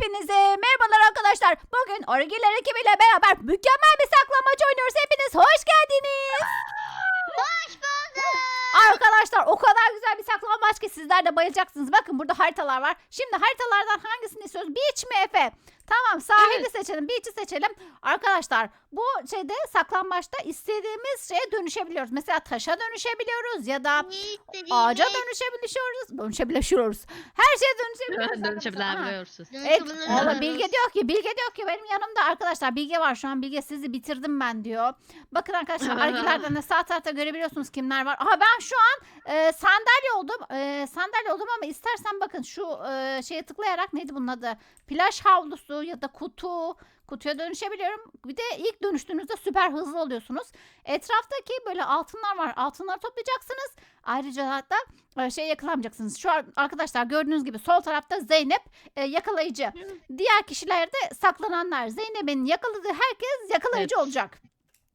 Hepinize merhabalar arkadaşlar. Bugün Origiler ekibiyle beraber mükemmel bir saklambaç oynuyoruz. Hepiniz hoş geldiniz. Hoş bulduk. Arkadaşlar o kadar güzel bir saklambaç ki sizler de bayılacaksınız. Bakın burada haritalar var. Şimdi haritalardan hangisini istiyoruz? Beach mi Efe? Tamam sahili Evet. seçelim. Beach'i seçelim. Arkadaşlar bu şeyde saklambaçta istediğimiz şeye dönüşebiliyoruz. Mesela taşa dönüşebiliyoruz ya da ağaca dönüşebiliyoruz. Dönüşebiliyoruz. Her şeye dönüşebiliyoruz. Aha. Dönüşebilebiliyorsunuz. Evet, Dönüşebiliyoruz. valla Bilge diyor ki, Bilge diyor ki benim yanımda arkadaşlar Bilge var şu an. Bilge sizi bitirdim ben diyor. Bakın arkadaşlar argilerden de sağ tarafta görebiliyorsunuz kimler var. Aha ben şu an e, sandalye oldum. E, sandalye oldum ama istersen bakın şu e, şeye tıklayarak neydi bunun adı? Plaj havlusu ya da kutu. Kutuya dönüşebiliyorum. Bir de ilk dönüştüğünüzde süper hızlı oluyorsunuz. Etraftaki böyle altınlar var. Altınları toplayacaksınız. Ayrıca hatta e, şey yakalamayacaksınız. Şu an arkadaşlar gördüğünüz gibi sol tarafta Zeynep e, yakalayıcı. Diğer kişiler de saklananlar. Zeynep'in yakaladığı herkes yakalayıcı Evet. olacak.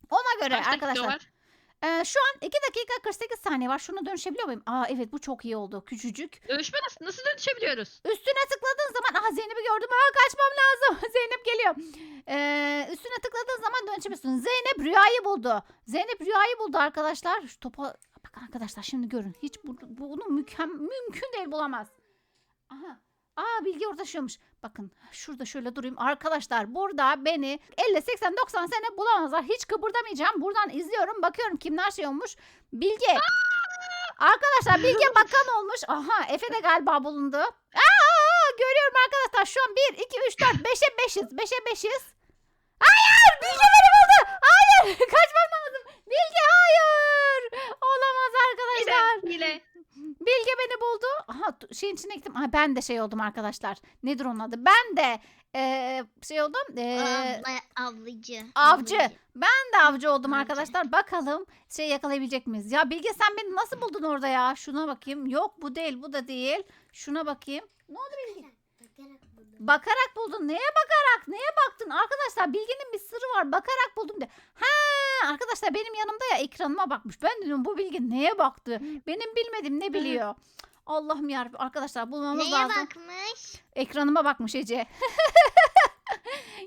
Ona göre Kaç arkadaşlar. Var? e, şu an 2 dakika 48 saniye var. Şunu dönüşebiliyor muyum? Aa evet bu çok iyi oldu. Küçücük. Dönüşme nasıl, nasıl dönüşebiliyoruz? Üstüne tıkladığın zaman aha Zeynep'i gördüm. Aa kaçmam lazım. Zeynep geliyor. Ee, üstüne tıkladığın zaman dönüşebiliyorsun. Zeynep rüyayı buldu. Zeynep rüyayı buldu arkadaşlar. Şu topa bakın arkadaşlar şimdi görün. Hiç bu, bunu mükem mümkün değil bulamaz. Aha. Aa Bilge orada yaşıyormuş. Bakın şurada şöyle durayım. Arkadaşlar burada beni 50, 80, 90 sene bulamazlar. Hiç kıpırdamayacağım. Buradan izliyorum. Bakıyorum kimler şey olmuş. Bilge. Arkadaşlar Bilge bakan olmuş. Aha Efe de galiba bulundu. Aa, görüyorum arkadaşlar. Şu an 1, 2, 3, 4, 5'e 5'iz. 5'e 5'iz. Hayır! Bilge beni buldu. Hayır! Kaçmam lazım. Bilge hayır! Olamaz arkadaşlar. Hile. Hile. Bilge beni buldu. Aha şeyin içine gittim. Aha, ben de şey oldum arkadaşlar. Nedir onun adı? Ben de eee, şey oldum. Abla, avlıcı. avcı. Ben de avcı oldum Avcı. arkadaşlar. Bakalım şey yakalayabilecek miyiz? Ya Bilge sen beni nasıl buldun orada ya? Şuna bakayım. Yok bu değil bu da değil. Şuna bakayım. Ne oldu Bilge? Bakarak buldun. Neye bakarak? Neye baktın? Arkadaşlar Bilge'nin bir sırrı var. Bakarak buldum de. Ha arkadaşlar benim yanımda ya ekranıma bakmış. Ben dedim bu Bilge neye baktı? Benim bilmedim ne biliyor? Allah'ım ya arkadaşlar bulmamız Neye lazım. bakmış? Ekranıma bakmış Ece.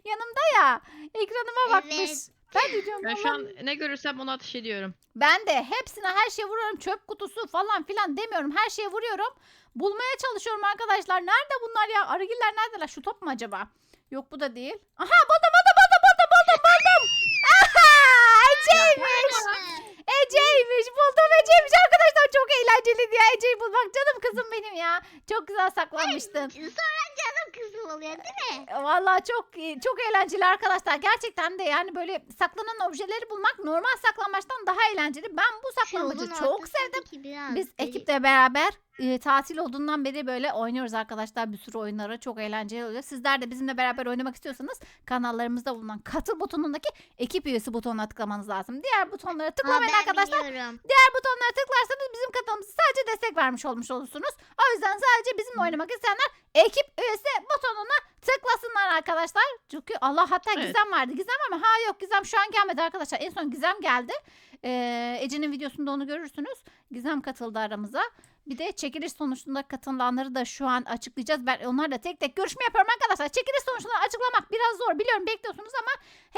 Yanımda ya. Ekranıma bakmış. Evet. Ben de diyorum Ben şu Allah'ım. an ne görürsem onu ateş ediyorum. Ben de hepsine her şeye vuruyorum. Çöp kutusu falan filan demiyorum. Her şeye vuruyorum. Bulmaya çalışıyorum arkadaşlar. Nerede bunlar ya? Arıgiller neredeler? Şu top mu acaba? Yok bu da değil. Aha buldum buldum buldum buldum buldum buldum. Aha Ece'ymiş. Ece'ymiş. Buldum Ece'ymiş arkadaşlar. Eğlenceliydi ya Ece'yi bulmak. Canım kızım benim ya. Çok güzel saklanmıştın. Sonra canım kızım oluyor değil mi? Vallahi çok çok eğlenceli arkadaşlar. Gerçekten de yani böyle saklanan objeleri bulmak normal saklambaçtan daha eğlenceli. Ben bu saklambaçı Yolun çok sevdim. biraz Biz deli- ekiple beraber e, tatil olduğundan beri böyle oynuyoruz arkadaşlar. Bir sürü oyunları çok eğlenceli oluyor. Sizler de bizimle beraber oynamak istiyorsanız kanallarımızda bulunan katıl butonundaki ekip üyesi butonuna tıklamanız lazım. Diğer butonlara Aa, tıklamayın ben arkadaşlar. biliyorum. Diğer butonlara tıklarsanız bizim kanalımıza sadece destek vermiş olmuş olursunuz. O yüzden sadece bizimle oynamak isteyenler ekip üyesi butonuna tıklasınlar arkadaşlar. Çünkü Allah hatta Evet. Gizem vardı. Gizem var mı? Ha yok Gizem şu an gelmedi arkadaşlar. En son Gizem geldi. Ee, Ece'nin videosunda onu görürsünüz. Gizem katıldı aramıza. Bir de çekiliş sonucunda katılanları da şu an açıklayacağız. Ben onlarla tek tek görüşme yapıyorum arkadaşlar. Çekiliş sonuçlarını açıklamak biraz zor. Biliyorum bekliyorsunuz ama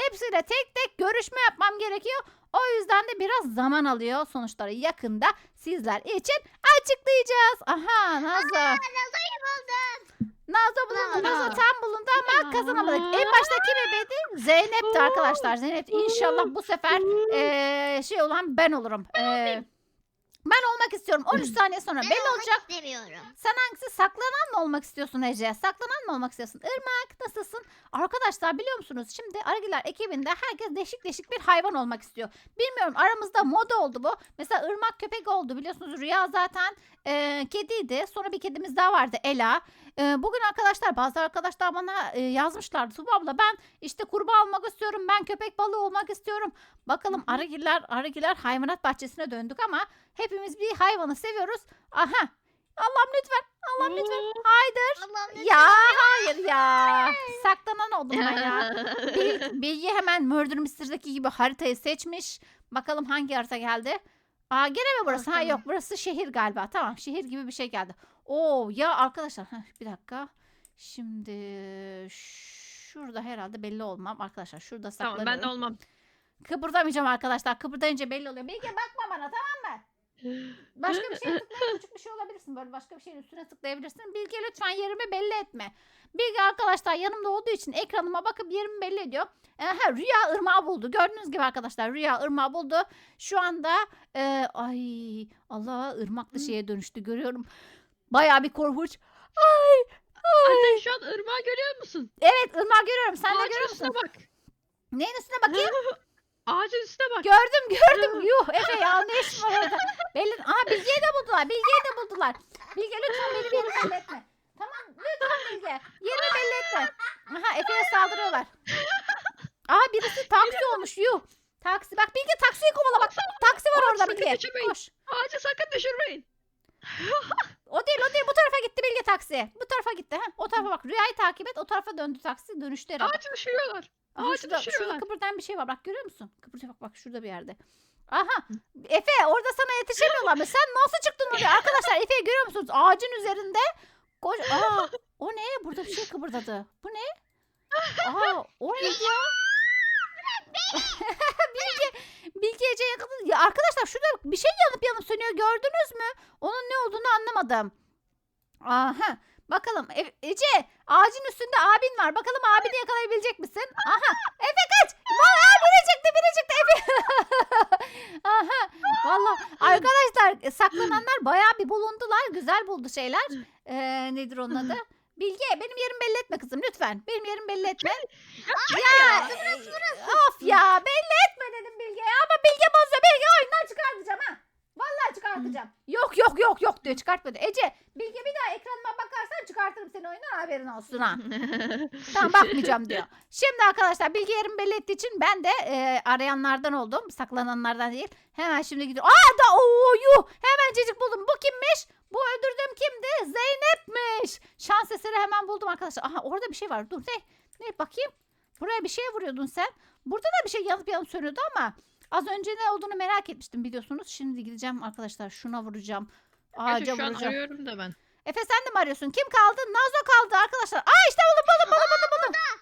hepsiyle tek tek görüşme yapmam gerekiyor. O yüzden de biraz zaman alıyor. Sonuçları yakında sizler için açıklayacağız. Aha Nazlı. Nazar'ı buldum. Nazlı bulundu. Nazlı tam bulundu ama kazanamadık. En başta kim ebedi? Zeynep'ti arkadaşlar. Zeynep inşallah bu sefer eee, şey olan ben olurum. Eee, ben olmak istiyorum. 13 saniye sonra Ben belli olmak olacak. istemiyorum. Sen hangisi? Saklanan mı olmak istiyorsun Ece? Saklanan mı olmak istiyorsun? Irmak nasılsın? Arkadaşlar biliyor musunuz? Şimdi Argiler ekibinde herkes değişik değişik bir hayvan olmak istiyor. Bilmiyorum aramızda moda oldu bu. Mesela Irmak köpek oldu biliyorsunuz. Rüya zaten e, kediydi. Sonra bir kedimiz daha vardı Ela. E, bugün arkadaşlar bazı arkadaşlar bana e, yazmışlardı. Tuba abla ben işte kurbağa olmak istiyorum. Ben köpek balığı olmak istiyorum. Bakalım Argiler, Argiler hayvanat bahçesine döndük ama hepimiz bir hayvanı seviyoruz. Aha Allah'ım lütfen. Allah'ım lütfen. Haydır. Allah'ım Ya hayır ya. Saklanan oldum ben ya. Bil- Bilgi hemen Murder Mystery'deki gibi haritayı seçmiş. Bakalım hangi harita geldi. Aa gene mi burası? Ha yok burası şehir galiba. Tamam şehir gibi bir şey geldi. Oo ya arkadaşlar. Heh, bir dakika. Şimdi şurada herhalde belli olmam. Arkadaşlar şurada Tamam saklanıyorum. ben de olmam. Kıpırdamayacağım arkadaşlar. Kıpırdayınca belli oluyor. Bilge bakma bana tamam mı? Başka bir şeye tıklayıp küçük bir şey olabilirsin. Böyle başka bir şeyin üstüne tıklayabilirsin. Bilge lütfen yerimi belli etme. Bilge arkadaşlar yanımda olduğu için ekranıma bakıp yerimi belli ediyor. Ee, ha, Rüya ırmağı buldu. Gördüğünüz gibi arkadaşlar Rüya ırmağı buldu. Şu anda e, ay Allah ırmaklı şeye dönüştü görüyorum. Bayağı bir korkunç. Ay Anne şu an ırmağı görüyor musun? evet ırmağı görüyorum. Sen de Ağacın görüyor üstüne musun? bak. Neyin üstüne bakayım? Ağacın üstüne bak. Gördüm gördüm. Yuh Efe ya ne işin var orada? Belli... Aha Bilge'yi de buldular. Bilge'yi de buldular. Bilge lütfen benim yerimi belli etme. Tamam lütfen Bilge. Yerimi belli etme. Aha Efe'ye saldırıyorlar. Aha birisi taksi olmuş yuh. Taksi. Bak Bilge taksiyi kovala bak. Taksi var orada sakın Bilge. geçemeyin. Koş. Ağacı sakın düşürmeyin. O değil o değil bu tarafa gitti Bilge taksi. Bu tarafa gitti. Ha. O tarafa bak Rüyayı takip et. O tarafa döndü taksi. Dönüştü herhalde. Ağacı düşürüyorlar. Aha şurada, şurada düşürüyorlar. kıpırdayan bir şey var. Bak görüyor musun? Kıpırdıyor bak bak şurada bir yerde. Aha Efe orada sana yetişemiyorlar mı? Sen nasıl çıktın oraya? Arkadaşlar Efe'yi görüyor musunuz? Ağacın üzerinde. Koş. Aa, o ne? Burada bir şey kıpırdadı. Bu ne? Aa, o ne ya? Bilge, Bilge Ece yakaladı. Ya arkadaşlar şurada bir şey yanıp yanıp sönüyor. Gördünüz mü? Onun ne olduğunu anlamadım. Aha. Bakalım E- Ece ağacın üstünde abin var. Bakalım abini yakalayabilecek misin? Aha. Efe kaç. Valla biri çıktı biri çıktı Efe. Aha. Valla arkadaşlar e, saklananlar bayağı bir bulundular. Güzel buldu şeyler. Ee, nedir onun adı? Bilge benim yerimi belli etme kızım lütfen. Benim yerimi belli etme. ya, e, of ya belli etme dedim Bilge ya. Ama Bilge bozuyor. Bilge oyundan çıkartacağım ha. Vallahi çıkartacağım. Yok yok yok yok diyor çıkartmadı. Ece Bilge bir daha ekranıma bakarsan çıkartırım seni oyundan haberin olsun ha. Tamam bakmayacağım diyor. Şimdi arkadaşlar Bilge yerimi belli ettiği için ben de e, arayanlardan oldum. Saklananlardan değil. Hemen şimdi gidiyorum. Aa da oo yuh. Hemencecik buldum. Bu kimmiş? Bu öldürdüğüm kimdi? Zeynep'miş. Şans eseri hemen buldum arkadaşlar. Aha orada bir şey var. Dur ne? Ne bakayım. Buraya bir şey vuruyordun sen. Burada da bir şey yanıp yanıp sönüyordu ama az önce ne olduğunu merak etmiştim biliyorsunuz. Şimdi gideceğim arkadaşlar. Şuna vuracağım. Ağaca Gerçi şu an vuracağım. arıyorum da ben. Efe sen de mi arıyorsun? Kim kaldı? Nazo kaldı arkadaşlar. Aa işte buldum buldum buldum buldum buldum.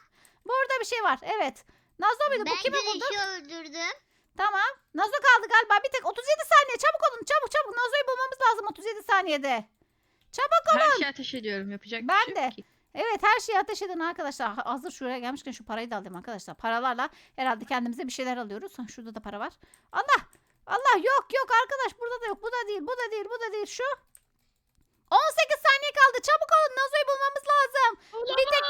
Burada bir şey var. Evet. Nazo muydu? Bu Ben kimi buldu? güneşi öldürdüm. Tamam. Nazo kaldı galiba. Bir tek 37 saniye. Çabuk olun. Çabuk çabuk. Nazo'yu bulmamız lazım 37 saniyede. Çabuk olun. Her şeyi ateş ediyorum. Yapacak Ben bir şey de. yok ki. Evet her şeyi ateş edin arkadaşlar. Ha- Hazır şuraya gelmişken şu parayı da alayım arkadaşlar. Paralarla herhalde kendimize bir şeyler alıyoruz. Şurada da para var. Allah. Allah yok yok arkadaş burada da yok. Bu da değil. Bu da değil. Bu da değil. Şu. 18 saniye kaldı. Çabuk olun. Nazo'yu bulmamız lazım. Bir tek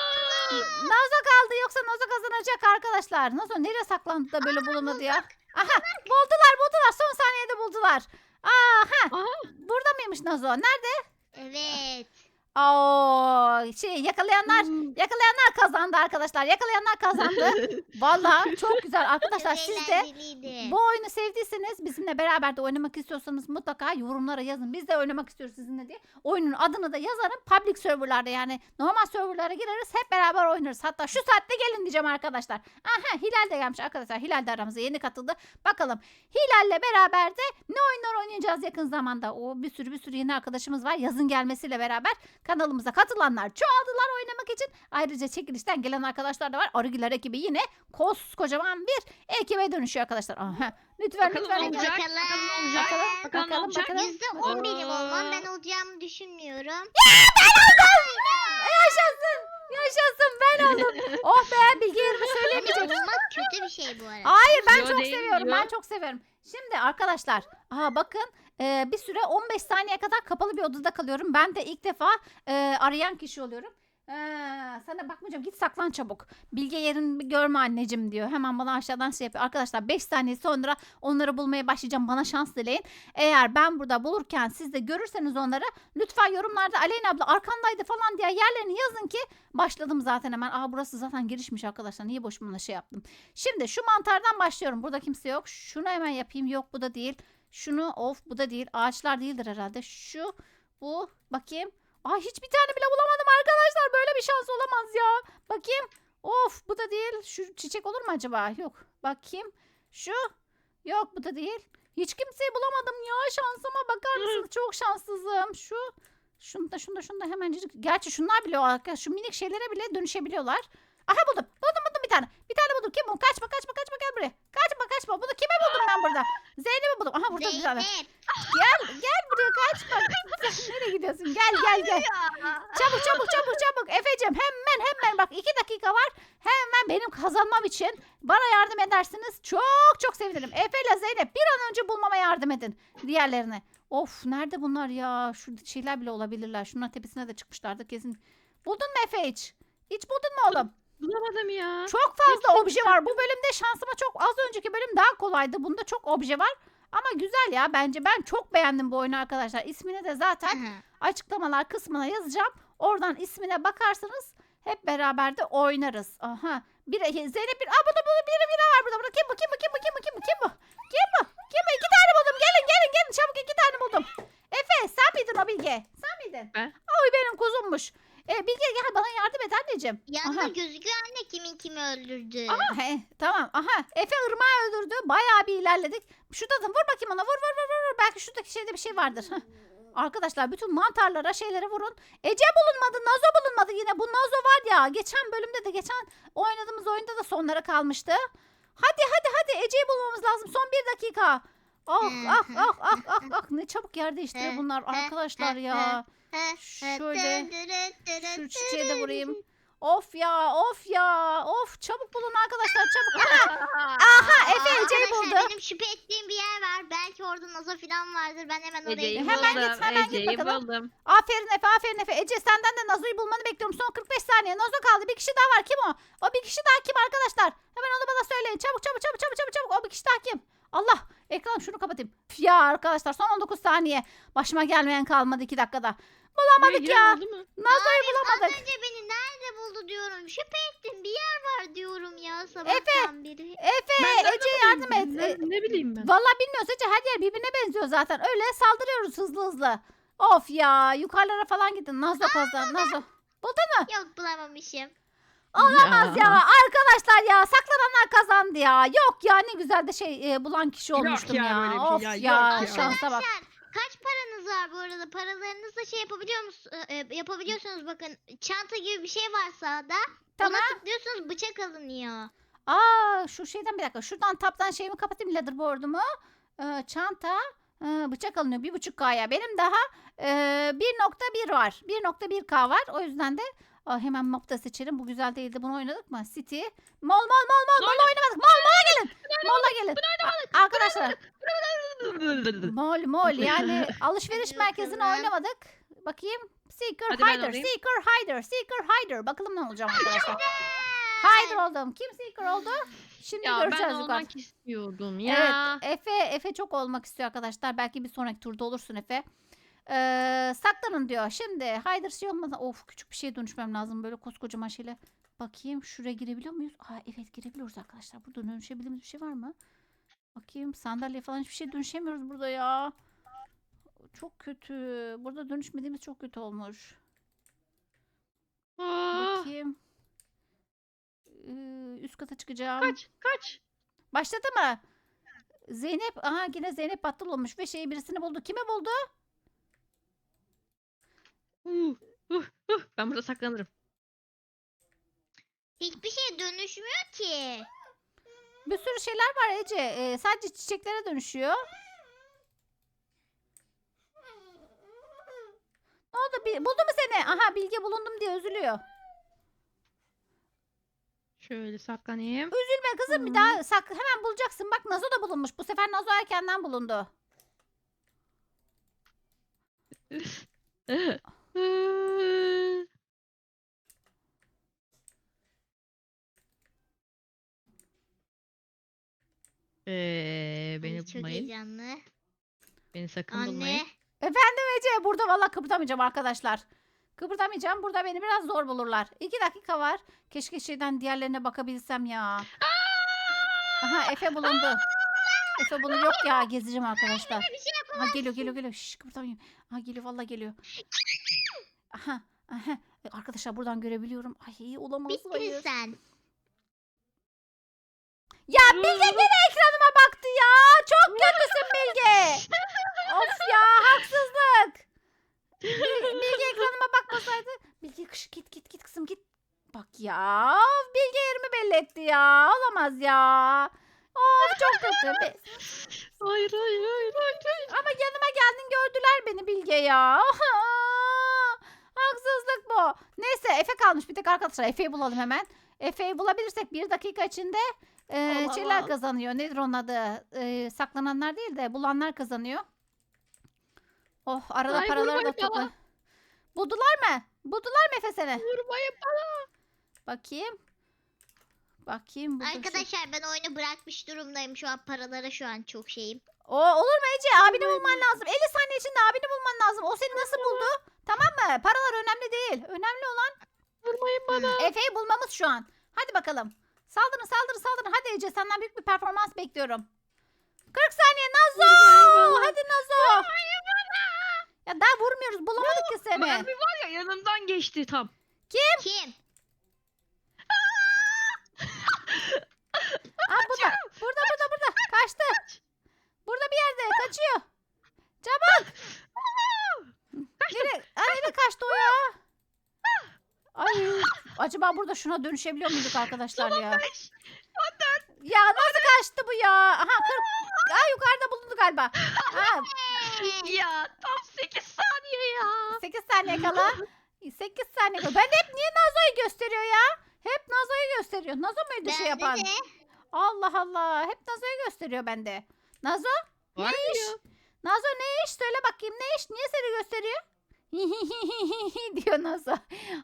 Nazo kaldı yoksa Nazo kazanacak arkadaşlar. Nazo nereye saklandı da böyle bulunmadı ya? Aha buldular buldular son saniyede buldular. Aha Aha. burada mıymış Nazo? Nerede? Evet. Oo şey yakalayanlar Hmm. yakalayanlar kazandı arkadaşlar. Yakalayanlar kazandı. Vallahi çok güzel arkadaşlar Çok siz de eğlenceliydi. bu oyunu sevdiyseniz bizimle beraber de oynamak istiyorsanız mutlaka yorumlara yazın. Biz de oynamak istiyoruz sizinle diye. Oyunun adını da yazarım. Public serverlarda yani normal serverlara gireriz. Hep beraber oynarız. Hatta şu saatte gelin diyeceğim arkadaşlar. Aha Hilal de gelmiş arkadaşlar. Hilal de aramıza yeni katıldı. Bakalım Hilal'le beraber de ne oyunlar oynayacağız yakın zamanda. O bir sürü bir sürü yeni arkadaşımız var. Yazın gelmesiyle beraber kanalımıza katılanlar çoğaldılar oynamak için. Ayrıca çekilişten gelen arkadaşlar da var. Arıgüler ekibi yine koskocaman bir ekibe dönüşüyor arkadaşlar. Aha. Lütfen Bakalım lütfen. olacak? Bakalım. Olacak? Bakalım, Bakalım bakalım, olacak? bakalım. Yüzde on benim olmam. Ben olacağımı düşünmüyorum. Yaşasın. Yaşasın ben oldum. oh be Bilge yerimi söylemeyecek. Olmak kötü bir şey bu arada. Hayır ben Yo çok değil, seviyorum. yo. Ben çok seviyorum. Şimdi arkadaşlar aha bakın e, bir süre 15 saniye kadar kapalı bir odada kalıyorum. Ben de ilk defa e, arayan kişi oluyorum. Ee, sana bakmayacağım git saklan çabuk. Bilge yerini görme anneciğim diyor. Hemen bana aşağıdan şey yapıyor. Arkadaşlar 5 saniye sonra onları bulmaya başlayacağım. Bana şans dileyin. Eğer ben burada bulurken siz de görürseniz onları lütfen yorumlarda Aleyna abla arkandaydı falan diye yerlerini yazın ki başladım zaten hemen. Aa burası zaten girişmiş arkadaşlar. Niye boşuna şey yaptım. Şimdi şu mantardan başlıyorum. Burada kimse yok. Şunu hemen yapayım. Yok bu da değil. Şunu of bu da değil. Ağaçlar değildir herhalde. Şu bu bakayım. Ay hiçbir tane bile bulamadım arkadaşlar. Böyle bir şans olamaz ya. Bakayım. Of bu da değil. Şu çiçek olur mu acaba? Yok. Bakayım. Şu. Yok bu da değil. Hiç kimseyi bulamadım ya. Şansıma bakar mısınız? Çok şanssızım. Şu. Şunu da şunu da şunu da hemencik. Gerçi şunlar bile o arkadaş. Şu minik şeylere bile dönüşebiliyorlar. Aha buldum. Buldum buldum bir tane. Bir tane buldum. Kim bu? Kaçma kaçma kaçma gel buraya. Kaçma kaçma. Bunu kime buldum ben burada? Zeynep'i buldum. Aha burada bir tane. Zeynep. Gel gel buraya kaçma. Sen nereye gidiyorsun? Gel gel gel. Çabuk çabuk çabuk çabuk. Efe'cim hemen hemen bak iki dakika var. Hemen benim kazanmam için bana yardım edersiniz. Çok çok sevinirim. Efe ile Zeynep bir an önce bulmama yardım edin. Diğerlerini. Of nerede bunlar ya? Şu şeyler bile olabilirler. Şunların tepesine de çıkmışlardı kesin. Buldun mu Efe hiç? Hiç buldun mu oğlum? Bulamadım ya. Çok fazla obje var. Bu bölümde şansıma çok az önceki bölüm daha kolaydı. Bunda çok obje var. Ama güzel ya bence. Ben çok beğendim bu oyunu arkadaşlar. İsmini de zaten açıklamalar kısmına yazacağım. Oradan ismine bakarsınız. Hep beraber de oynarız. Aha. Bir Zeynep bir. Aa burada burada biri biri var burada. burada. Kim bu? Kim bu? Kim bu? Kim bu? Kim bu? Kim bu? Kim bu? Kim bu? İki tane buldum. Gelin gelin gelin. Çabuk iki tane buldum. Efe sen miydin o Bilge? Sen miydin? Ben. Oy benim kuzummuş. E, Bilge gel bana yardım et anneciğim. Yanda Aha. gözüküyor anne kimin kimi öldürdü. He, tamam. Aha. Efe ırmağı öldürdü. Bayağı bir ilerledik. Şurada da vur bakayım ona. Vur vur vur vur. Belki şuradaki şeyde bir şey vardır. Arkadaşlar bütün mantarlara şeylere vurun. Ece bulunmadı. Nazo bulunmadı yine. Bu Nazo var ya. Geçen bölümde de geçen oynadığımız oyunda da sonlara kalmıştı. Hadi hadi hadi Ece'yi bulmamız lazım. Son bir dakika. Ah ah ah ah ah ah. Ne çabuk yer değiştiriyor bunlar arkadaşlar ya. Şöyle, Şu çiçeği de vurayım. Of ya of ya. Of çabuk bulun arkadaşlar çabuk. Aha. Aha Efe Ece'yi buldu. Benim şüphe ettiğim bir yer var. Belki orada Nazo falan vardır. Ben hemen oraya Ece'yi gideyim. Hemen buldum. git, hemen git Ece'yi bakalım. buldum. Aferin Efe aferin Efe. Ece senden de Nazo'yu bulmanı bekliyorum. Son 45 saniye. Nazo kaldı. Bir kişi daha var. Kim o? O bir kişi daha kim arkadaşlar? Hemen onu bana söyleyin. Çabuk çabuk çabuk çabuk çabuk çabuk. O bir kişi daha kim? Allah. Ekran şunu kapatayım. Ya arkadaşlar son 19 saniye. Başıma gelmeyen kalmadı 2 dakikada. Bulamadık Ece ya. mu? Nazo'yu Az bulamadık. önce beni nerede buldu diyorum. Şüphe ettim. Bir yer var diyorum ya sabahtan beri. Efe nereden Ece yardım et. Ne, E, ne bileyim ben. Vallahi bilmiyoruz Ece her yer birbirine benziyor zaten. Öyle saldırıyoruz hızlı hızlı. Of ya yukarılara falan gidin. Nazo kazan Nazo. Yok bulamamışım. Olamaz ya. Arkadaşlar ya saklananlar kazandı ya. Yok ya ne güzel de şey e, bulan kişi Yok olmuştum ya, ya. böyle bir şey Of ya, ya, yok ya. şansa bak. Arkadaşlar kaç paranız var bu arada? Paralarınızla şey yapabiliyor musunuz? yapabiliyorsunuz bakın. Çanta gibi bir şey var sağda. Tamam. Ona tıklıyorsunuz bıçak alınıyor. Aa şu şeyden bir dakika. Şuradan taptan şeyimi kapatayım leaderboard'umu. Ee, çanta ee, bıçak alınıyor. Bir buçuk K'ya. Benim daha ee, 1.1 var. 1.1K var. O yüzden de Aa, hemen map da seçelim. Bu güzel değildi. Bunu oynadık mı? City. Mol mol mol mol. Mol oynamadık. Mol mola gelin. Mola gelin. A- Arkadaşlar mol mol yani alışveriş merkezine oynamadık. Bakayım. Seeker Hadi ben Hider. alayım. Seeker Hider. Seeker Hider. Bakalım ne olacak arkadaşlar. Hider oldum. Kim Seeker oldu? Şimdi ya göreceğiz ben yukarıda. olmak istiyordum ya. Evet Efe Efe çok olmak istiyor arkadaşlar. Belki bir sonraki turda olursun Efe. Ee, saklanın diyor. Şimdi Hyder şey olmadan of küçük bir şeye dönüşmem lazım böyle koskocaman şeyle. Bakayım şuraya girebiliyor muyuz? Aa evet girebiliyoruz arkadaşlar. Burada dönüşebildiğimiz bir şey var mı? Bakayım sandalye falan hiçbir şey dönüşemiyoruz burada ya. Çok kötü. Burada dönüşmediğimiz çok kötü olmuş. Aa, Bakayım. Ee, üst kata çıkacağım. kaç kaç. Başladı mı? Zeynep, aha yine Zeynep batıl olmuş ve şeyi birisini buldu. Kimi buldu? Uh, uh, uh. Ben burada saklanırım. Hiçbir şey dönüşmüyor ki. Bir sürü şeyler var Ece. Ee, sadece çiçeklere dönüşüyor. Ne oldu? Buldu mu seni? Aha Bilge bulundum diye üzülüyor. Şöyle saklanayım. Üzülme kızım bir daha sak hemen bulacaksın. Bak Nazo da bulunmuş. Bu sefer Nazo erkenden bulundu. Ay, beni çok bulmayın. heyecanlı. Beni sakın bulmayın. Anne. Efendim Ece burada valla kıpırdamayacağım arkadaşlar. Kıpırdamayacağım. Burada beni biraz zor bulurlar. İki dakika var. Keşke şeyden diğerlerine bakabilsem ya. Aha Efe bulundu. Efe bunu yok ya gezeceğim arkadaşlar. Bir şey Aha geliyor geliyor geliyor. Şşş kıpırdamayayım. Aha geliyor valla geliyor. Aha. Aha. Arkadaşlar buradan görebiliyorum. Ay iyi olamaz. Bittin hayır. sen. Ya Bilge gene ekranıma baktı ya. Çok kötüsün Bilge. of ya haksızlık. Bil- Bilge ekranıma bakmasaydı. Bilge kış git git git kızım git. Bak ya Bilge yerimi belli etti ya. Olamaz ya. Of çok kötü. Be- hayır hayır hayır. hayır. Ama yanıma geldin gördüler beni Bilge ya. Neyse Efe kalmış bir tek arkadaşlar. Efe'yi bulalım hemen. Efe'yi bulabilirsek bir dakika içinde e, Allah şeyler Allah. kazanıyor. Nedir onun adı? E, saklananlar değil de bulanlar kazanıyor. Oh arada Ay, paraları da vurmayın topla. bana. Buldular mı? Buldular mı Efe seni? Vurmayın bana. Bakayım. Bakayım. burada bir şey- Arkadaşlar ben oyunu bırakmış durumdayım şu an paralara şu an çok şeyim. O olur mu Ece? Abini bulman lazım. 50 saniye içinde abini bulman lazım. O seni nasıl buldu? Tamam mı? Paralar önemli değil. Önemli olan Vurmayın bana. Efe'yi bulmamız şu an. Hadi bakalım. Saldırın saldırın saldırın. Hadi Ece senden büyük bir performans bekliyorum. 40 saniye Nazo. Hadi Nazo. Ya daha vurmuyoruz. Bulamadık ki seni. Ben bir var ya yanımdan geçti tam. Kim? Aa, burada. Burada burada burada. Kaçtı. Burada bir yerde. Kaçıyor. Çabuk. Nereye, Aa, nereye kaçtı o ya? Ay, acaba burada şuna dönüşebiliyor muyduk arkadaşlar ya? Beş. Ya nasıl kaçtı bu ya? Aha 40. Aa, yukarıda bulundu galiba. Aa, Ya tam 8 saniye ya. 8 saniye kala. 8 saniye kala. Ben hep niye Nazo'yu gösteriyor ya? Hep Nazo'yu gösteriyor. Nazo muydu şey yapan? de. Allah Allah. Hep Nazo'yu gösteriyor bende. Nazo? Var Ne iş? Nazo ne iş? Söyle bakayım ne iş? Niye seni gösteriyor? diyor Nazo.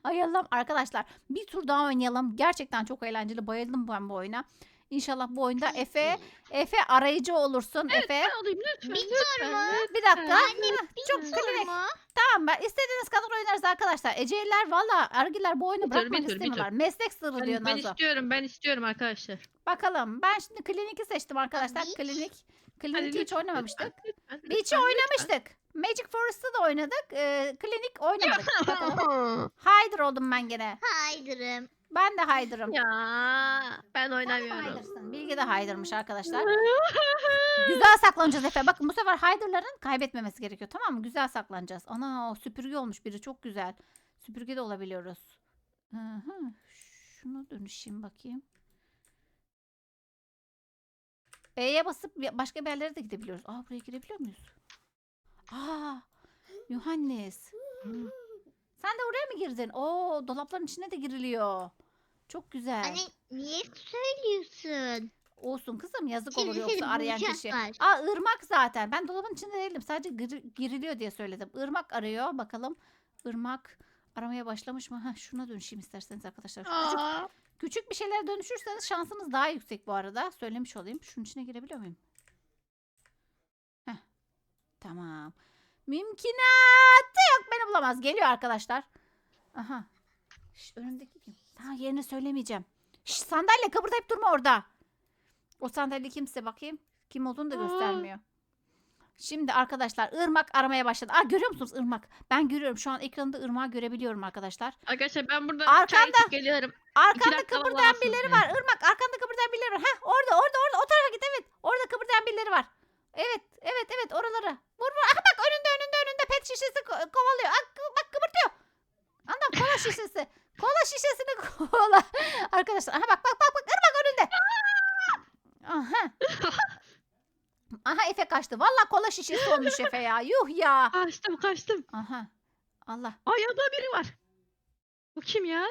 Ay Allah'ım arkadaşlar bir tur daha oynayalım. Gerçekten çok eğlenceli. Bayıldım ben bu oyuna. İnşallah bu oyunda Efe Efe arayıcı olursun Efe. Ben alayım lütfen. Bir lütfen, lütfen. Bir dakika. Bir çok klinik. mu? Tamam ben istediğiniz kadar oynarız arkadaşlar. Eceliler valla Argiler bu oyunu Bir tur, bırakmak bir istemiyorlar. Meslek sırrı diyor Ben, ben Nazo. istiyorum ben istiyorum arkadaşlar. Bakalım ben şimdi kliniki seçtim arkadaşlar. Beach. Klinik. Hadi Klinik hiç lütfen, oynamamıştık. lütfen, lütfen, Beach'i lütfen, oynamıştık. Magic Forest'ı da oynadık. Ee, klinik oynamadık. Bakalım. Hyder oldum ben gene. Haydırım. Ben de Hyder'ım. ya ben oynamıyorum. Hyder'sın. Bilge de Hyder'mış arkadaşlar. Güzel saklanacağız Efe. Bakın bu sefer Hyder'ların kaybetmemesi gerekiyor. Tamam mı? Güzel saklanacağız. Ana o süpürge olmuş biri. Çok güzel. Süpürge de olabiliyoruz. Hı hı. Şuna dönüşeyim bakayım. E'ye basıp başka bir yerlere de gidebiliyoruz. Aa buraya girebiliyor muyuz? Aa Yuhannes. Sen de oraya mı girdin? Oo dolapların içine de giriliyor. Çok güzel. Anne niye söylüyorsun? Olsun kızım yazık Şimdi olur yoksa arayan kişi. bulacaklar. Aa ırmak zaten. Ben dolabın içinde değilim. Sadece gir- giriliyor diye söyledim. Irmak arıyor. Bakalım. Irmak aramaya başlamış mı? Heh, şuna dönüşeyim isterseniz arkadaşlar. Şu Küçük, Aa, küçük bir şeylere dönüşürseniz şansınız daha yüksek bu arada. Söylemiş olayım. Şunun içine girebiliyor muyum? Heh. Tamam. Mümkünatı yok. Beni bulamaz. Geliyor arkadaşlar. Aha. Şş, önündeki kim? Daha yerini söylemeyeceğim. Şş, sandalye kıpırdayıp durma orada. O sandalye kimse bakayım. Kim olduğunu da göstermiyor. Şimdi arkadaşlar ırmak aramaya başladı. Aa görüyor musunuz ırmak? Ben görüyorum. Şu an ekranında ırmağı görebiliyorum arkadaşlar. arkadaşlar ben burada Arkanda. çay içip geliyorum. Arkanda dakika kıpırdayan birileri var. Irmak arkanda kıpırdayan birileri var. Heh orada orada orada o tarafa git evet. Orada kıpırdayan birileri var. Evet oralara. Vur vur. Aha bak önünde önünde önünde pet şişesi ko- kovalıyor. Aa, kı- bak kıpırtıyor. Anam kola şişesi. Kola şişesini kovala. Arkadaşlar aha bak bak bak bak ırmak önünde. Aha. Aha Efe kaçtı. Valla kola şişesi olmuş Efe ya. Yuh ya. Kaçtım kaçtım. Aha. Allah. Ay yanında biri var. Bu kim ya?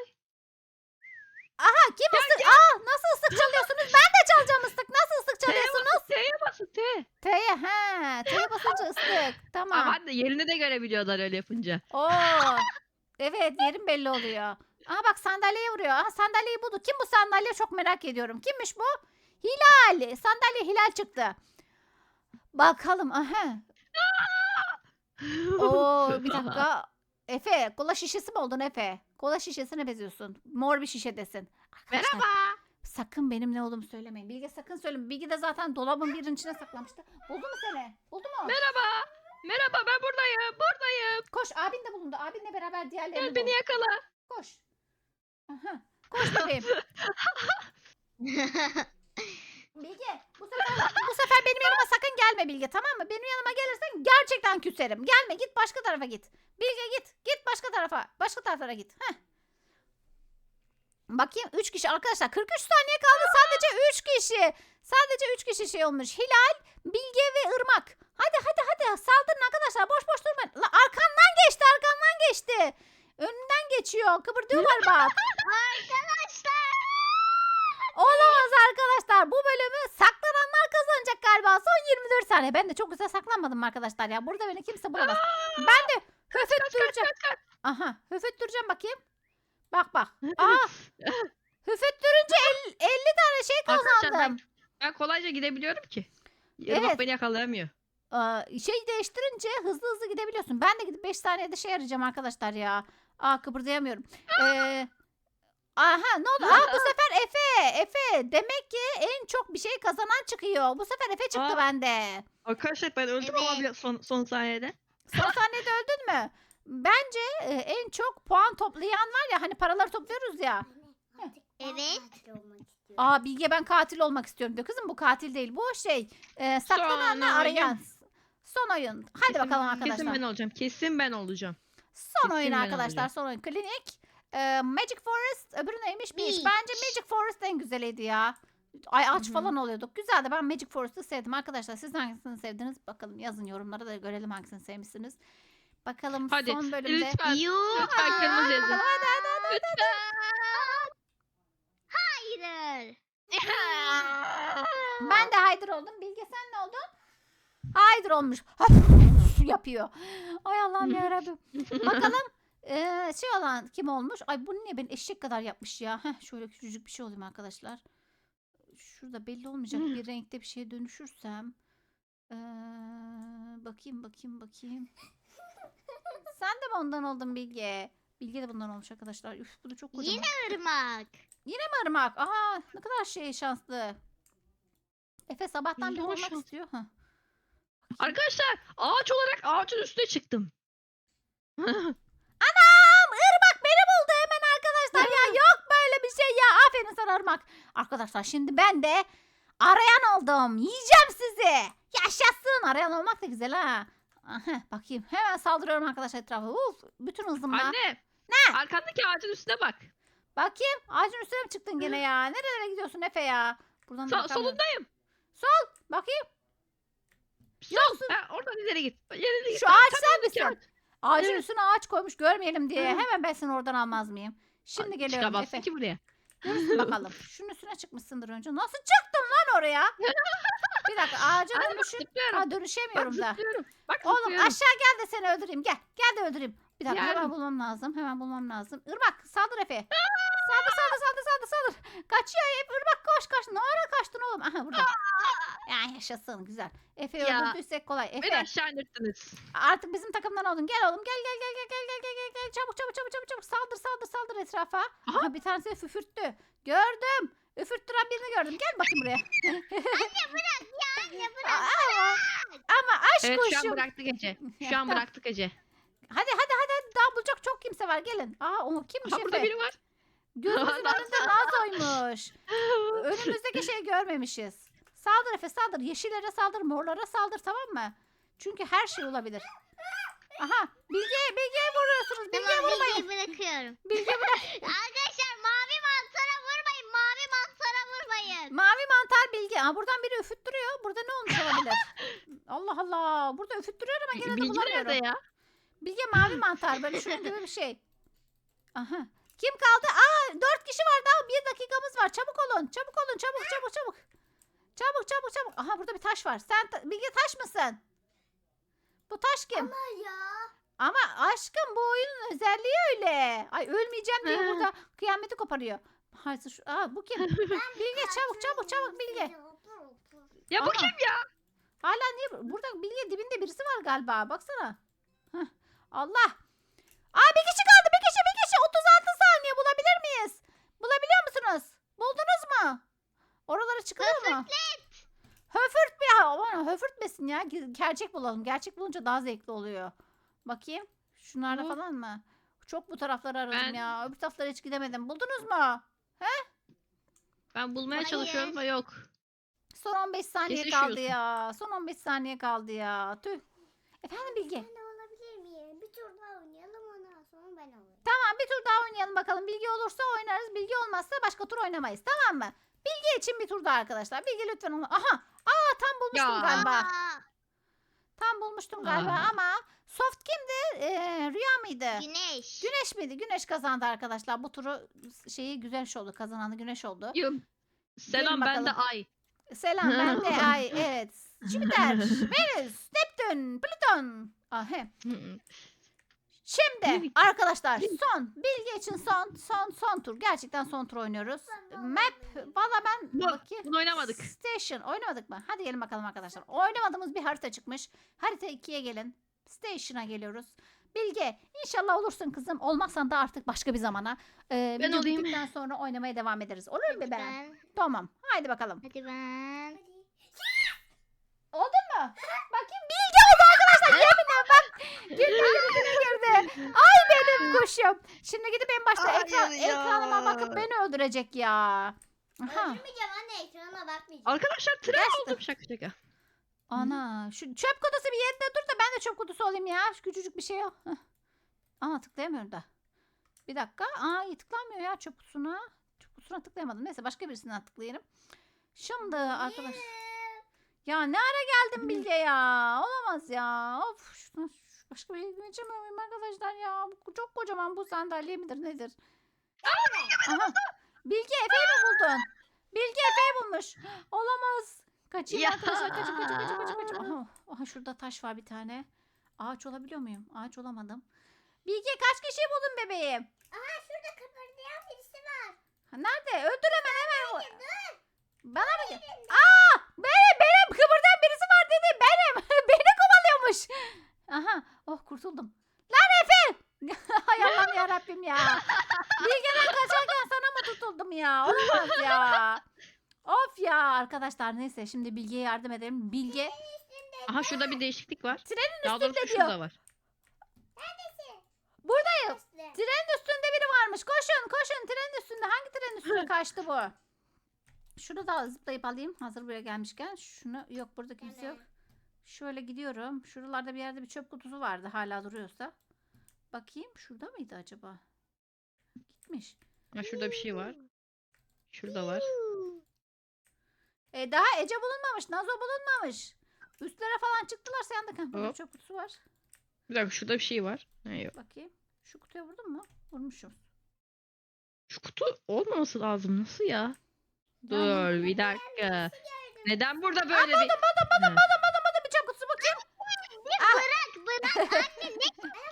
Aha kim ıslık? Aa nasıl ıslık çalıyorsunuz? Ben de çalacağım ıslık. Nasıl ıslık T'ye çalıyorsunuz? basın T'ye basın T. T'ye he. T'ye basınca ıslık. Tamam. Ama de yerini de görebiliyorlar öyle yapınca. Oo. Evet yerim belli oluyor. Aha bak sandalyeye vuruyor. Aha sandalyeyi buldu. Kim bu sandalye çok merak ediyorum. Kimmiş bu? Hilal. Sandalye Hilal çıktı. Bakalım. Aha. Oo bir dakika. Efe kola şişesi mi oldun Efe? Kola şişesine benziyorsun. Mor bir şişedesin. Arkadaşlar, Merhaba. Sakın benim ne olduğumu söylemeyin. Bilge sakın söyleme. Bilge de zaten dolabın birinin içine saklamıştı. Buldu mu seni? Buldu mu? Merhaba. Merhaba ben buradayım. Buradayım. Koş abin de bulundu. Abinle beraber diğerlerini Gel bul. beni yakala. Koş. Aha. Koş bebeğim. Bilge bu sefer, bu sefer benim yanıma sakın gelme Bilge tamam mı? Benim yanıma gelirsen gerçekten küserim. Gelme git başka tarafa git. Bilge git. Git başka tarafa. Başka taraflara git. Heh. Bakayım 3 kişi arkadaşlar 43 saniye kaldı sadece 3 kişi. Sadece 3 kişi şey olmuş. Hilal, Bilge ve Irmak. Hadi hadi hadi saldırın arkadaşlar. Boş boş durmayın. La, arkandan geçti arkandan geçti. Önünden geçiyor. Kıpırdıyorlar bak. Arkadaşlar. Olamaz arkadaşlar. Bu bölümü saklananlar kazanacak galiba. Son 24 saniye. Ben de çok güzel saklanmadım arkadaşlar ya. Burada beni kimse bulamaz. Ben de höfüttüreceğim. Aha höfüttüreceğim bakayım. Bak bak. Aa höfüttürünce 50, 50 tane şey Arkadaşlar kazandım. ben, ben kolayca gidebiliyorum ki. Evet. beni yakalayamıyor. Şey değiştirince hızlı hızlı gidebiliyorsun. Ben de gidip 5 saniyede şey arayacağım arkadaşlar ya. Aa kıpırdayamıyorum. Ee, aha ne oldu? Aa bu sefer Efe. Efe demek ki en çok bir şey kazanan çıkıyor. Bu sefer Efe çıktı Aa. bende. Arkadaşlar ben öldüm ama bir- son, son saniyede. Son saniyede öldün mü? Bence e, en çok puan toplayan var ya hani paraları topluyoruz ya. Evet. Aa Bilge ben katil olmak istiyorum diyor. Kızım bu katil değil. Bu şey e, saklananla oyun. arayan. Son oyun. Hadi Kesin- bakalım arkadaşlar. Kesin ben olacağım. Kesin ben olacağım. Son kesin oyun arkadaşlar. olacağım. Son oyun. Klinik. e, Magic Forest. Öbürü neymiş? Beach. Beach. Bence Magic Forest en güzeliydi ya. Ay aç Hı hı. falan oluyorduk. Güzeldi. Ben Magic Forest'ı sevdim arkadaşlar. Siz hangisini sevdiniz? Bakalım yazın yorumlara da görelim hangisini sevmişsiniz. Bakalım Hadi son bölümde. lütfen. Yuh. Lütfen kırmızı yazın. Hadi hadi hadi. Lütfen. Hayır. Ben de Haydır oldum. Bilge sen ne oldun? Haydır olmuş. yapıyor. Ay Allah'ım yarabbim. Bakalım eee, şey olan kim olmuş? Ay bu niye ben eşek kadar yapmış ya. Heh, şöyle küçücük bir şey olayım arkadaşlar. Şurada belli olmayacak bir renkte bir şeye dönüşürsem. Eee, bakayım bakayım bakayım. Sen de mi ondan oldun Bilge? Bilge de bundan olmuş arkadaşlar. Üf bu da çok kocaman. Yine ırmak. Irmak. Aha ne kadar şey şanslı. Efe sabahtan bir Yine olmak istiyor. Hah. Arkadaşlar ağaç olarak ağacın üstüne çıktım. Anam Irmak beni buldu hemen arkadaşlar ya. Yok böyle bir şey ya. Aferin sana Irmak. Arkadaşlar şimdi ben de arayan oldum. Yiyeceğim sizi. Yaşasın. Arayan olmak da güzel ha. Aha, bakayım. Hemen saldırıyorum arkadaşlar etrafa. Uf, bütün hızımla. Anne. Ne? Arkandaki ağacın üstüne bak. Bakayım. Ağacın üstüne mi çıktın gene ya? Nerelere gidiyorsun Efe ya? Buradan bakamıyorum. solundayım. Bakayım. Sol. Ha, oradan ileri git. İleri git. Şu ağaç sen misin? Ağacın Evet. üstüne ağaç koymuş görmeyelim diye. Evet. Hemen ben seni oradan almaz mıyım? Şimdi geliyorum Çıkamazsın Efe. ki buraya. Görürsün bakalım. Şunun üstüne çıkmışsındır önce. Nasıl çıktın lan oraya? Bir dakika ağaca Anne bak dönüşün. zıplıyorum. Ha Bak dönüşemiyorum da. zıplıyorum. Bak Oğlum zıplıyorum. aşağı gel de seni öldüreyim. Gel. Gel de öldüreyim. Bir dakika hemen bulmam lazım. Hemen bulmam lazım. Irmak saldır Efe. Saldır saldır saldır saldır saldır. Kaçıyor hep Irmak koş koş. Ne ara kaçtın oğlum? Aha burada. Ya yaşasın güzel. Efe Ya. öldürdüysek kolay. Beni Efe aşağı indirdiniz. artık bizim takımdan oldun. Gel oğlum gel gel gel gel gel gel gel gel gel. Çabuk çabuk çabuk çabuk çabuk saldır saldır saldır etrafa. Aha. Aha bir tanesi füfürttü. Gördüm. Üfürttüren birini gördüm. Gel bakayım buraya. Anne bırak. Ama, ama aşk Evet şu an kuşum. bıraktık Ece. Şu an bıraktık Ece. Hadi hadi hadi hadi daha bulacak çok kimse var gelin. Aa o kimmiş Ha burada Efe? biri var. Gözümüzün Naz. önünde Nazo'ymuş. Önümüzdeki şeyi görmemişiz. Saldır Efe saldır. Yeşillere saldır, morlara saldır tamam mı? Çünkü her şey olabilir. Aha Bilge, Bilge'ye vuruyorsunuz. Bilge Tamam vurmayın. bilgiyi bırakıyorum. Bilge bırak. Arkadaşlar mavi mantara vurmayın. Mavi mantara vurmayın. Mavi mantar Bilge. Aa, buradan biri üfüttürüyor. Burada ne olmuş olabilir? Allah Allah. Burada üfüttürüyor ama gene de Bilgi bulamıyorum. nerede ya? Bilge mavi mantar böyle şunun gibi bir şey. Aha. Kim kaldı? Aa dört kişi var daha bir dakikamız var. Çabuk olun. Çabuk olun. Çabuk çabuk çabuk. Çabuk çabuk çabuk. Aha burada bir taş var. Sen ta- Bilge taş mısın? Bu taş kim? ya. Ama aşkım bu oyunun özelliği öyle. Ay ölmeyeceğim diye burada kıyameti koparıyor. Hayır şu Aa bu kim? Bilge çabuk çabuk çabuk Bilge. Ya bu Aha. kim ya? Hala niye burada Bilge dibinde birisi var galiba. Baksana. Heh. Allah. Aa bir kişi kaldı. Bir kişi bir kişi. 36 saniye bulabilir miyiz? Musunuz? Buldunuz mu? Oralara çıkıyor mu? Höfürt bir aman höfürtmesin ya. Ge- Gerçek bulalım. Gerçek bulunca daha zevkli oluyor. Bakayım. Şunlarda Bu. falan mı? Çok bu tarafları aradım Ben- ya. Öbür taraflara hiç gidemedim. Buldunuz mu? Ben bulmaya Hayır. çalışıyorum ama yok. Son 15 saniye Kesin kaldı ya. Son 15 saniye kaldı ya. Tüh. Efendim Bilge. olabilir miyim? Bir tur daha bir tur daha oynayalım bakalım. Bilgi olursa oynarız. Bilgi olmazsa başka tur oynamayız. Tamam mı? Bilgi için bir tur daha arkadaşlar. Bilgi lütfen onu. Aha. Aa tam bulmuştum Ya. galiba. Tam bulmuştum galiba Aa. ama soft kimdi? Ee, Rüya mıydı? güneş. Güneş miydi? Güneş kazandı arkadaşlar. Bu turu şeyi güzel oldu. Kazananı Güneş oldu. Yum. Selam ben de ay. Selam ben de ay evet. Jüpiter, Venüs, Neptün, Plüton. Ah, he. Şimdi arkadaşlar son bilgi için son son son tur. Gerçekten son tur oynuyoruz. Map valla ben bakayım. Bunu oynamadık. Station oynamadık mı? Hadi gelin bakalım arkadaşlar. Oynamadığımız bir harita çıkmış. Harita 2'ye gelin. Station'a geliyoruz. Bilge inşallah olursun kızım. Olmazsan da artık başka bir zamana. Ee, Ben olayım. bittikten sonra oynamaya devam ederiz. Olur mu Hadi ben? ben. Tamam. Haydi bakalım. Hadi ben. Oldun mu? Bakayım Bilge arkadaşlar. Yeminle bak. Girdi girdi girdi. Ay benim kuşum. Şimdi gidip en başta Hayır ekran, ya. ekranıma bakıp beni öldürecek ya. Aha. Öldürmeyeceğim anne ekrana bakmayacağım. Arkadaşlar tren Gerçekten. oldum şaka şaka. Ana şu çöp kutusu bir yerinde dur da ben de çöp kutusu olayım ya. Şu küçücük bir şey o. Heh. Aa tıklayamıyorum da. Bir dakika. Aa iyi tıklanmıyor ya çöp kutusuna. Çöp kutusuna tıklayamadım. Neyse başka birisinden tıklayalım. Şimdi arkadaş. Ya ne ara geldim Bilge ya. Olamaz ya. Of. Şuna, şu başka bir yere geçemiyorum arkadaşlar ya. Bu Çok kocaman bu sandalye midir nedir? Aha. Bilge Efe'yi mi buldun? Bilge Efe'yi bulmuş. Olamaz. Kaçayım Ya. arkadaşlar. Kaçın kaçın kaçın kaçın. kaçın. Aha. Aha şurada taş var bir tane. Ağaç olabiliyor muyum? Ağaç olamadım. Bilge kaç kişi buldun bebeğim? Aha şurada kıpırdayan birisi var. Ha, Nerede? Öldür hemen hemen. Bana mı? gel- Aa! Benim, benim kıpırdayan birisi var dedi. Benim. Beni kovalıyormuş. Aha. Oh kurtuldum. Lan Efe! Hay Allah'ım yarabbim ya. Bilge'den kaçarken sana mı tutuldum ya? Olamaz ya. Of ya arkadaşlar neyse şimdi Bilge'ye yardım edelim. Bilge Aha şurada bir değişiklik var. Trenin Daha doğrusu üstünde diyor. şurada var. Buradayım. İşte. Trenin üstünde biri varmış. Koşun koşun trenin üstünde. Hangi trenin üstüne kaçtı bu? Şunu da zıplayıp alayım. Hazır buraya gelmişken. Şunu yok burada kimse yok. Şöyle gidiyorum. Şuralarda bir yerde bir çöp kutusu vardı. Hala duruyorsa. Bakayım. Şurada mıydı acaba? Gitmiş. Ha şurada bir şey var. Şurada var. E, daha Ece bulunmamış. Nazo bulunmamış. Üstlere falan çıktılarsa yandık. Ha, burada Hop. çöp kutusu var. Bir dakika şurada bir şey var. Ha, yok. Bakayım. Şu kutuya vurdum mu? Vurmuşum. Şu kutu olmaması lazım. Nasıl ya? Dur bir dakika. Neden burada böyle bir... Buldum buldum buldum Ha. buldum buldum buldum. Bir çöp kutusu bakayım. Bırak bırak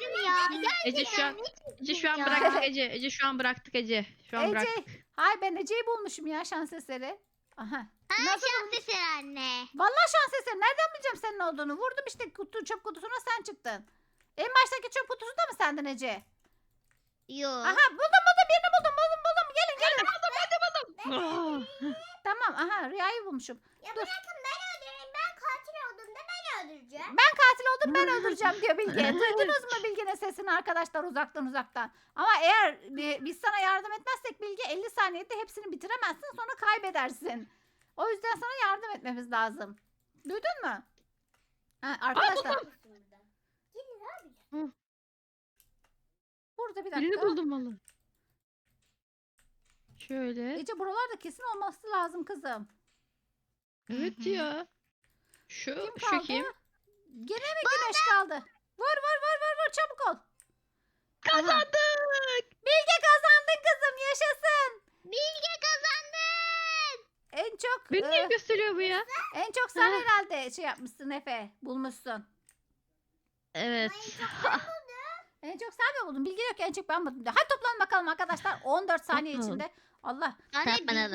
anne ne yaptın ya? Ece şu an, Gerçekten Ece şu an ya. bıraktık Ece. Ece şu an bıraktık Ece. Şu an bıraktık. Ece. Hay ben Ece'yi bulmuşum ya şans eseri. Aha. Ha, Nasıl şans eseri anne. Vallahi şans eseri. Nereden bileceğim senin olduğunu? Vurdum işte kutu, çöp kutusuna sen çıktın. En baştaki çöp kutusu da mı sendin Ece? Yok. Aha buldum buldum birini buldum buldum buldum. Gelin gelin. Aa, Tamam aha Rüya'yı bulmuşum. Ya Dur. bırakın ben öldüreyim. Ben katil olduğumda ben öldüreceğim. Ben katil oldum ben öldüreceğim diyor Bilge. Duydunuz mu Bilge'nin sesini arkadaşlar uzaktan uzaktan. Ama eğer e, biz sana yardım etmezsek Bilge 50 saniyede hepsini bitiremezsin sonra kaybedersin. O yüzden sana yardım etmemiz lazım. Duydun mu? Ha, arkadaşlar abi. burada bir birini dakika. buldum valla. Şöyle. Ece buralarda kesin olması lazım kızım. Evet ya. Şu, Kim şu kaldı? kim? Gene mi güneş kaldı? Vur vur vur vur vur çabuk ol. Aha. Kazandık. Bilge kazandın kızım yaşasın. Bilge kazandın. En çok Beni niye e, gösteriyor bu ya? en çok sen Ha. herhalde şey yapmışsın Efe. Bulmuşsun. Evet. En çok sen mi buldun? Bilge yok en çok ben buldum. diyor. Hadi toplanın bakalım arkadaşlar. 14 saniye içinde. Allah Anne.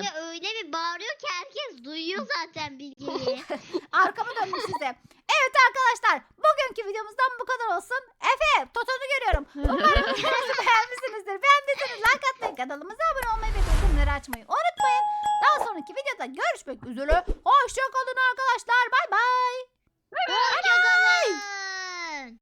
Bilge öyle bir bağırıyor ki herkes duyuyor zaten Bilge'yi. arkamı döndüm size. Evet arkadaşlar bugünkü videomuzdan bu kadar olsun. Efe Toton'u görüyorum. Umarım videomuzu beğenmişsinizdir. Beğendiyseniz like atmayı, kanalımıza abone olmayı ve bildirimleri açmayı unutmayın. Daha sonraki videoda görüşmek üzere. Hoşçakalın arkadaşlar. Bay bay. Hoşçakalın.